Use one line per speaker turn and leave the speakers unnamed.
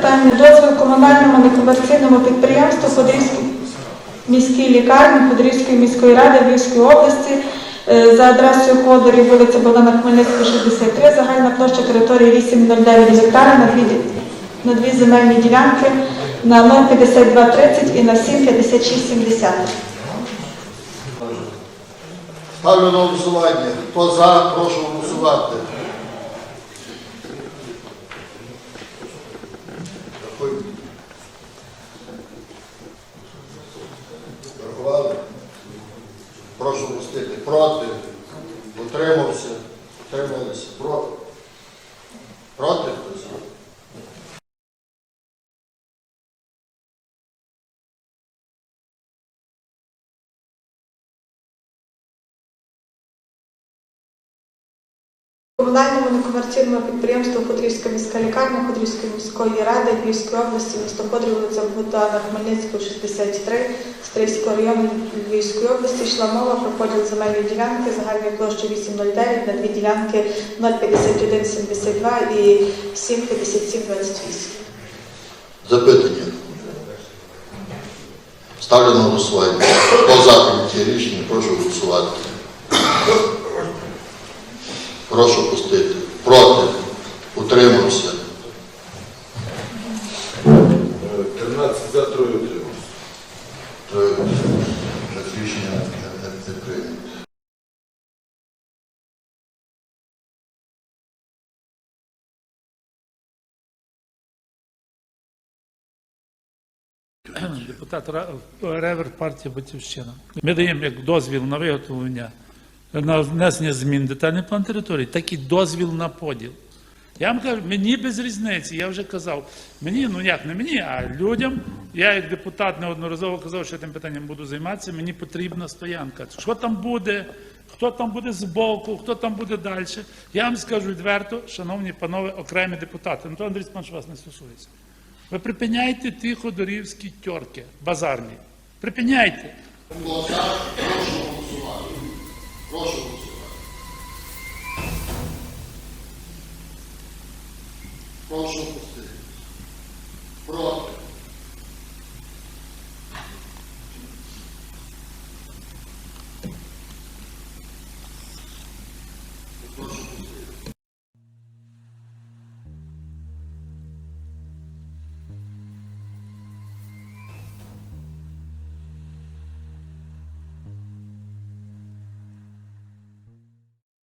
питання дозвіл комунальному некомерційному підприємству Подільській міській лікарні Подільської міської ради Львівської області е, за адресою Ходорів, вулиця Богдана Хмельницького, 63, загальна площа території 809 гектара на дві, на дві земельні ділянки на 05230 і на 75670.
Ставлю на голосування. Хто за, прошу голосувати. Рахуй. Рахували? Прошу пустити. Проти. Утримався. Утрималися. Проти. Проти
Комунальному некомерційному підприємству Худрівська міська лікарня Худрівської міської ради Львівської області, місто Ходрів, вулиця Богдана Хмельницького, 63, Стрийського району Львівської області йшла мова про поділ земельної ділянки загальною площею 809 на дві ділянки 05172 і 75728.
Запитання. Ставлю на голосування. Хто за прийняття рішення, прошу голосувати. Прошу пустити. Проти. Утримався.
13 за, троє утримався.
Троє. Рішення не- прийнято.
Депутат Ревер партія Батьківщина. Ми даємо як дозвіл на виготовлення на внесення змін детальний план території, так і дозвіл на поділ. Я вам кажу, мені без різниці, я вже казав. Мені, ну як не мені, а людям. Я як депутат неодноразово казав, що я тим питанням буду займатися. Мені потрібна стоянка. Що там буде, хто там буде збоку, хто там буде далі. Я вам скажу відверто, шановні панове, окремі депутати. Ну, то Андрій Спанович вас не стосується. Ви припиняйте ті ходорівські тьорки, базарні. Припиняйте.
Прошу пустити. Проти.